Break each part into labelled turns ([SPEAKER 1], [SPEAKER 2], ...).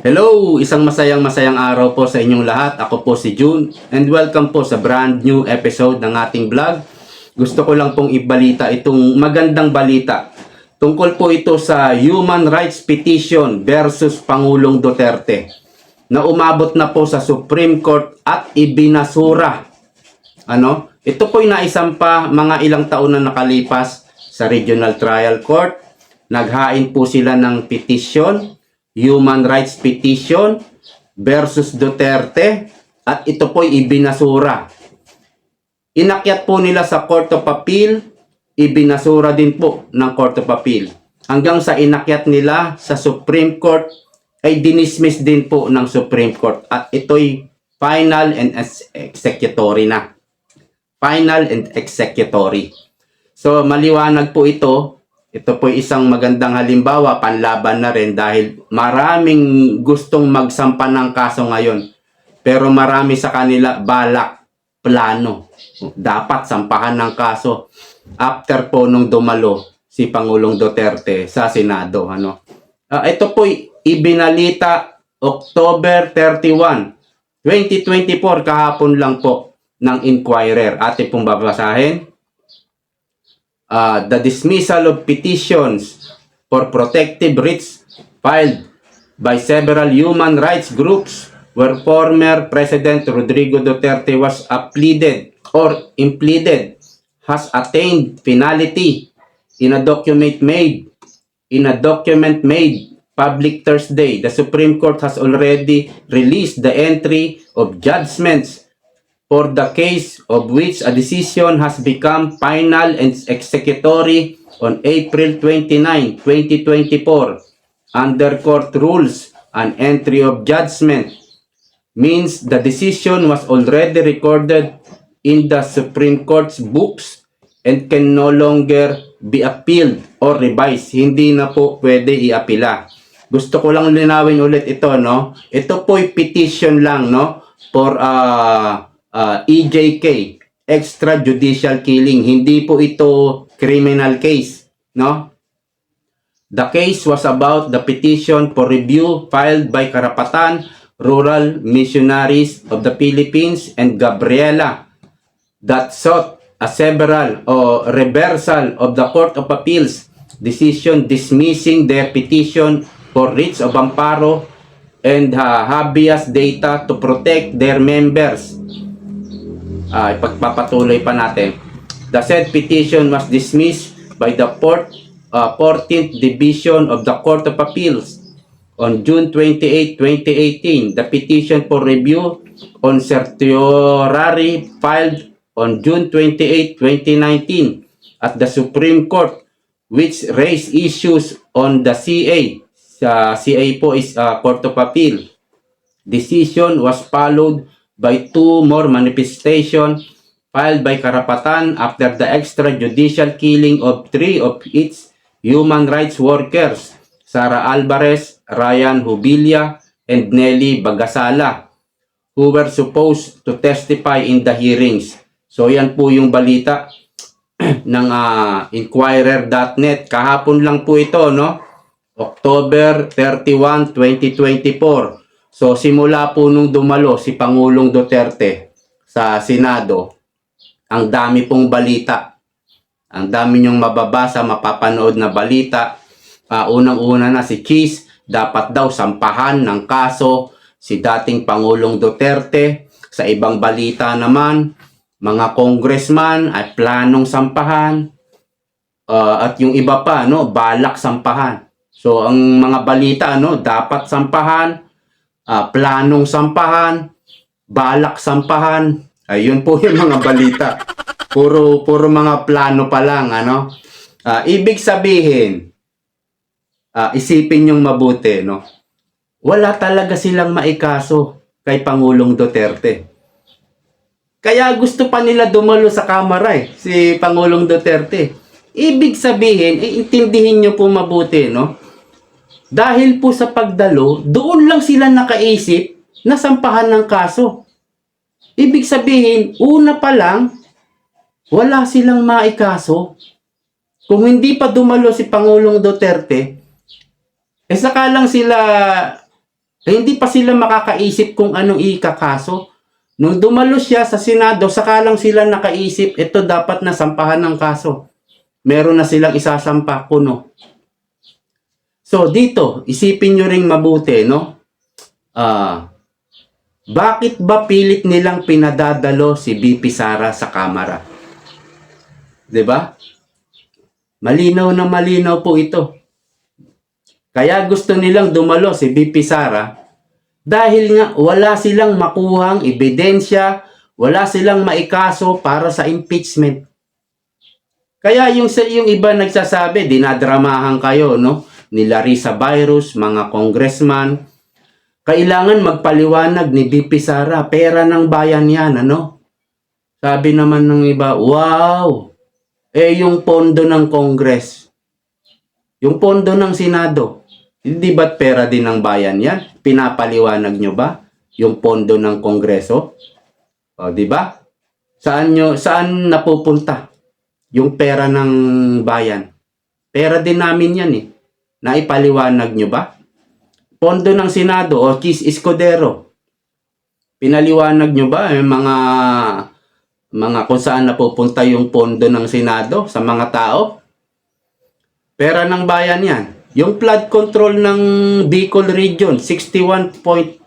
[SPEAKER 1] Hello! Isang masayang masayang araw po sa inyong lahat. Ako po si June and welcome po sa brand new episode ng ating vlog. Gusto ko lang pong ibalita itong magandang balita. Tungkol po ito sa Human Rights Petition versus Pangulong Duterte na umabot na po sa Supreme Court at ibinasura. Ano? Ito po'y naisampa mga ilang taon na nakalipas sa Regional Trial Court. Naghain po sila ng petition Human Rights Petition versus Duterte at ito po'y ibinasura. Inakyat po nila sa Court of Appeal, ibinasura din po ng Court of Appeal. Hanggang sa inakyat nila sa Supreme Court ay dinismiss din po ng Supreme Court at ito'y final and ex- executory na. Final and executory. So maliwanag po ito ito po isang magandang halimbawa, panlaban na rin dahil maraming gustong magsampa ng kaso ngayon. Pero marami sa kanila balak, plano. Dapat sampahan ng kaso after po nung dumalo si Pangulong Duterte sa Senado. Ano? Ah, ito po ibinalita October 31, 2024, kahapon lang po ng Inquirer. Ate pong babasahin uh, the dismissal of petitions for protective writs filed by several human rights groups where former President Rodrigo Duterte was pleaded or impleaded has attained finality in a document made in a document made public Thursday. The Supreme Court has already released the entry of judgments for the case of which a decision has become final and executory on April 29, 2024 under court rules an entry of judgment means the decision was already recorded in the Supreme Court's books and can no longer be appealed or revised. Hindi na po pwede iapila. Gusto ko lang linawin ulit ito, no? Ito po'y petition lang, no? For uh, uh, EJK, extrajudicial killing. Hindi po ito criminal case, no? The case was about the petition for review filed by Karapatan Rural Missionaries of the Philippines and Gabriela that sought a several or reversal of the Court of Appeals decision dismissing their petition for writs of amparo and uh, habeas data to protect their members uh, ipagpapatuloy pa natin. The said petition was dismissed by the port, uh, 14th Division of the Court of Appeals on June 28, 2018. The petition for review on certiorari filed on June 28, 2019 at the Supreme Court which raised issues on the CA. Sa CA po is uh, Court of Appeal. Decision was followed by two more manifestation filed by Karapatan after the extrajudicial killing of three of its human rights workers, Sara Alvarez, Ryan Hubilia, and Nelly Bagasala, who were supposed to testify in the hearings. So yan po yung balita ng uh, Inquirer.net. Kahapon lang po ito, no? October 31, 2024. So simula po nung dumalo si Pangulong Duterte sa Senado, ang dami pong balita. Ang dami niyong mababasa, mapapanood na balita. Uh, Unang-una na si Cheese, dapat daw sampahan ng kaso si dating Pangulong Duterte. Sa ibang balita naman, mga congressman ay planong sampahan. Uh, at yung iba pa, no, balak sampahan. So ang mga balita, no, dapat sampahan uh, planong sampahan, balak sampahan. Ayun po yung mga balita. Puro puro mga plano pa lang ano. Uh, ibig sabihin uh, isipin yung mabuti no. Wala talaga silang maikaso kay Pangulong Duterte. Kaya gusto pa nila dumalo sa kamera eh, si Pangulong Duterte. Ibig sabihin, iintindihin nyo po mabuti, no? Dahil po sa pagdalo, doon lang sila nakaisip na sampahan ng kaso. Ibig sabihin, una pa lang, wala silang maikaso. Kung hindi pa dumalo si Pangulong Duterte, eh saka lang sila Eh, hindi pa sila makakaisip kung anong ikakaso. Nung dumalo siya sa Senado, saka lang sila nakaisip, ito dapat na sampahan ng kaso. Meron na silang isasampa, kuno. So, dito, isipin nyo ring mabuti, no? Ah, bakit ba pilit nilang pinadadalo si BP Sara sa kamera? 'Di ba? Malinaw na malinaw po ito. Kaya gusto nilang dumalo si BP Sara dahil nga wala silang makuhang ebidensya, wala silang maikaso para sa impeachment. Kaya yung yung iba nagsasabi, dinadramahan kayo, no? Ni Larissa Virus, mga congressman, kailangan magpaliwanag ni BP Sara, pera ng bayan yan, ano? Sabi naman ng iba, wow, eh yung pondo ng Congress, yung pondo ng Senado, hindi ba't pera din ng bayan yan? Pinapaliwanag nyo ba? Yung pondo ng Kongreso? O, di ba? Saan nyo, saan napupunta? Yung pera ng bayan. Pera din namin yan eh. Naipaliwanag nyo ba? Pondo ng Senado o Chis Escudero. Pinaliwanag nyo ba yung mga mga kung saan napupunta yung pondo ng Senado sa mga tao? Pera ng bayan yan. Yung flood control ng Bicol Region, 61.42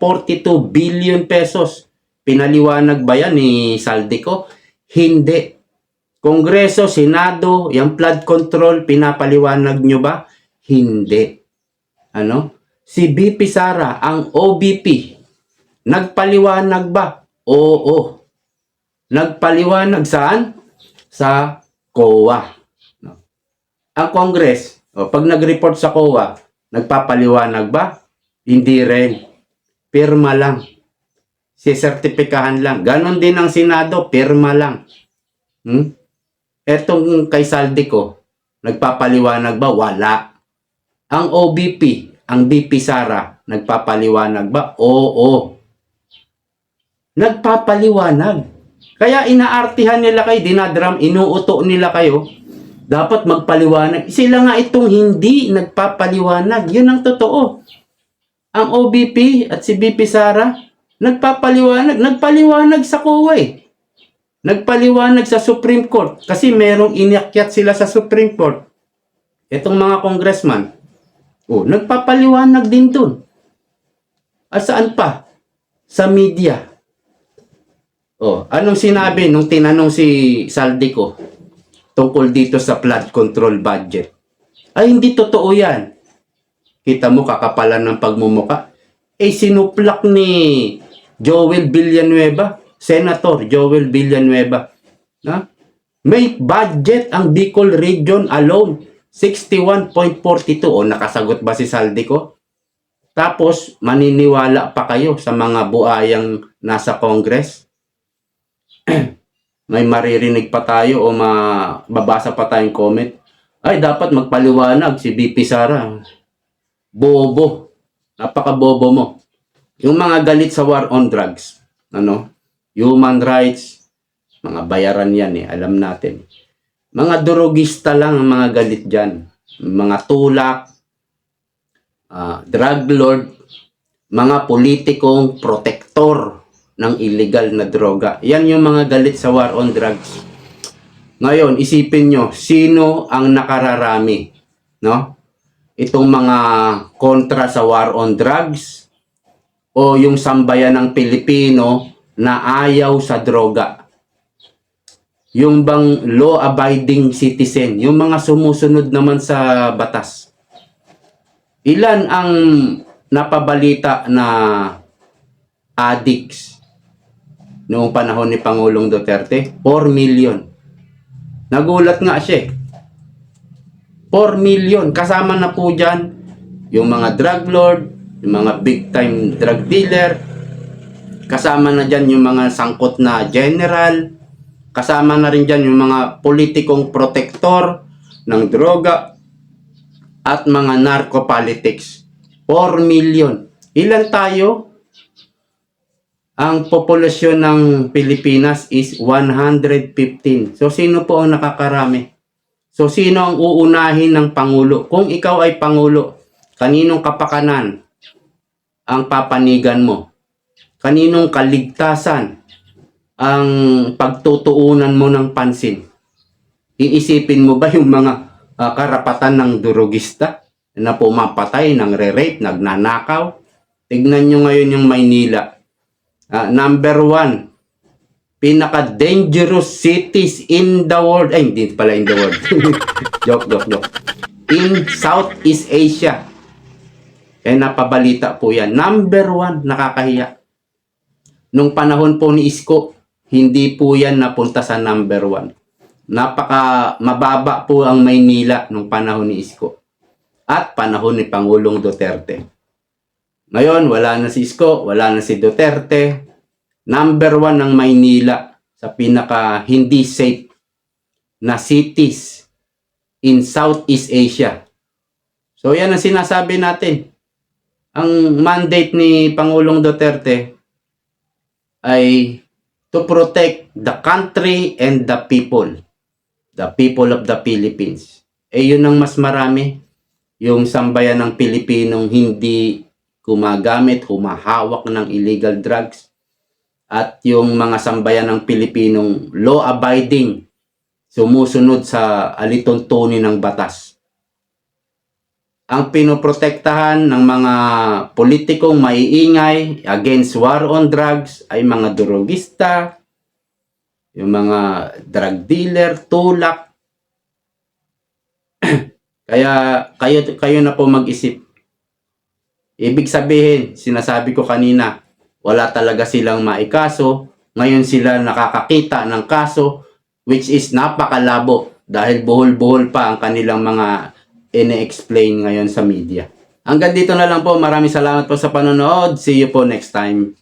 [SPEAKER 1] billion pesos. Pinaliwanag ba yan ni Saldico? Hindi. Kongreso, Senado, yung flood control, pinapaliwanag nyo ba? Hindi. Ano? Si BP Sara, ang OBP, nagpaliwanag ba? Oo. Nagpaliwanag saan? Sa COA. No? Ang Congress, o, pag nag-report sa COA, nagpapaliwanag ba? Hindi rin. Pirma lang. Sisertipikahan lang. Ganon din ang Senado, pirma lang. Hmm? Etong kay Saldico, nagpapaliwanag ba? Wala. Ang OBP, ang BP Sara, nagpapaliwanag ba? Oo. Nagpapaliwanag. Kaya inaartihan nila kayo, dinadram, inuuto nila kayo. Dapat magpaliwanag. Sila nga itong hindi nagpapaliwanag. Yun ang totoo. Ang OBP at si BP Sara, nagpapaliwanag. Nagpaliwanag sa COA. Nagpaliwanag sa Supreme Court. Kasi merong inakyat sila sa Supreme Court. Itong mga congressman. Oh, nagpapaliwanag din dun. At saan pa? Sa media. Oh, anong sinabi nung tinanong si Saldico tungkol dito sa flood control budget? Ay, hindi totoo yan. Kita mo kakapalan ng pagmumuka. Eh, sinuplak ni Joel Villanueva, Senator Joel Villanueva. Na? May budget ang Bicol Region alone. 61.42. O, nakasagot ba si Saldico? Tapos, maniniwala pa kayo sa mga buayang nasa Congress? may maririnig pa tayo o mababasa pa tayong comment. Ay, dapat magpaliwanag si BP Sara. Bobo. Napaka-bobo mo. Yung mga galit sa war on drugs, ano, human rights, mga bayaran yan eh, alam natin. Mga durugista lang ang mga galit dyan. Mga tulak, ah, drug lord, mga politikong protektor ng illegal na droga. Yan yung mga galit sa war on drugs. Ngayon, isipin nyo, sino ang nakararami? No? Itong mga kontra sa war on drugs o yung sambayan ng Pilipino na ayaw sa droga. Yung bang law-abiding citizen, yung mga sumusunod naman sa batas. Ilan ang napabalita na addicts noong panahon ni Pangulong Duterte? 4 million. Nagulat nga siya. eh. 4 million. Kasama na po dyan yung mga drug lord, yung mga big time drug dealer, kasama na dyan yung mga sangkot na general, kasama na rin dyan yung mga politikong protektor ng droga at mga narcopolitics. 4 million. Ilan tayo? Ang populasyon ng Pilipinas is 115. So, sino po ang nakakarami? So, sino ang uunahin ng Pangulo? Kung ikaw ay Pangulo, kaninong kapakanan ang papanigan mo? Kaninong kaligtasan ang pagtutuunan mo ng pansin? Iisipin mo ba yung mga ah, karapatan ng durugista na pumapatay, ng re-rape, nagnanakaw? Tignan nyo ngayon yung Maynila. Ah, number one, pinaka-dangerous cities in the world. Ay, hindi pala in the world. joke, joke, joke. In Southeast Asia. Eh, napabalita po yan. Number one, nakakahiya. Nung panahon po ni Isko, hindi po yan napunta sa number one. Napaka mababa po ang Maynila nung panahon ni Isko. At panahon ni Pangulong Duterte. Ngayon, wala na si Isko, wala na si Duterte. Number one ng Maynila sa pinaka hindi safe na cities in Southeast Asia. So yan ang sinasabi natin. Ang mandate ni Pangulong Duterte ay to protect the country and the people. The people of the Philippines. Eh yun ang mas marami. Yung sambayan ng Pilipinong hindi gumagamit, humahawak ng illegal drugs. At yung mga sambayan ng Pilipinong law-abiding, sumusunod sa alituntunin ng batas. Ang pinoprotektahan ng mga politikong maiingay against war on drugs ay mga drugista, yung mga drug dealer, tulak. Kaya kayo kayo na po mag-isip. Ibig sabihin, sinasabi ko kanina, wala talaga silang maikaso. Ngayon sila nakakakita ng kaso which is napakalabo dahil buhol-buhol pa ang kanilang mga ine-explain ngayon sa media. Hanggang dito na lang po. Maraming salamat po sa panonood. See you po next time.